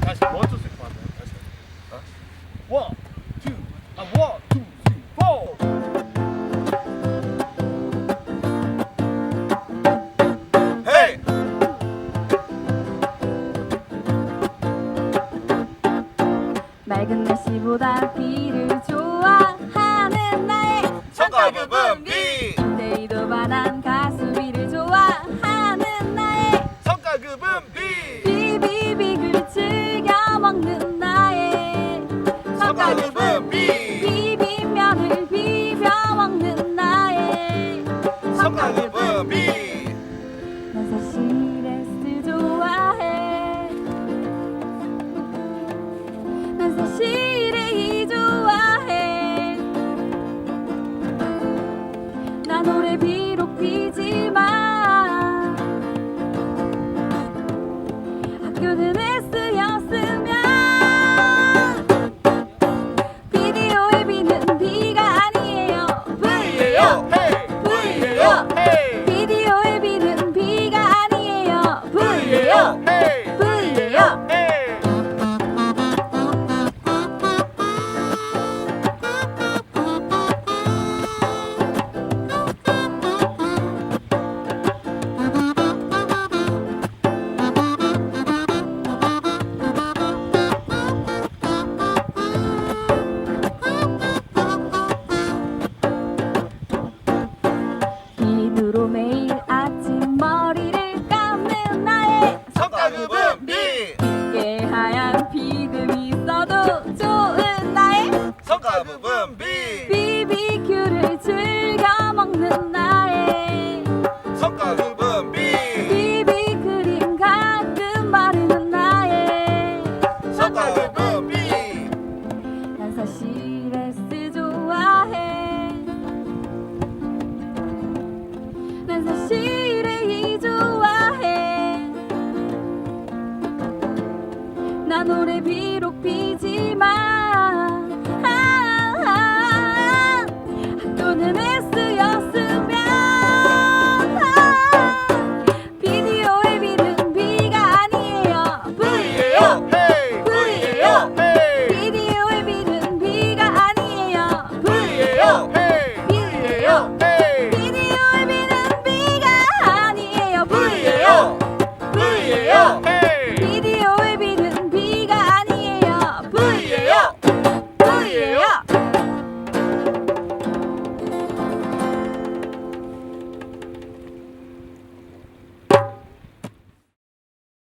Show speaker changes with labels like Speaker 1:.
Speaker 1: 다시 원투 쓰리 포 하자. 다시. 어? 원, 투, 아 원, 투, 쓰리, 포.
Speaker 2: 헤이.
Speaker 3: 맑은 날씨보다 비 나 노래 비록 비지만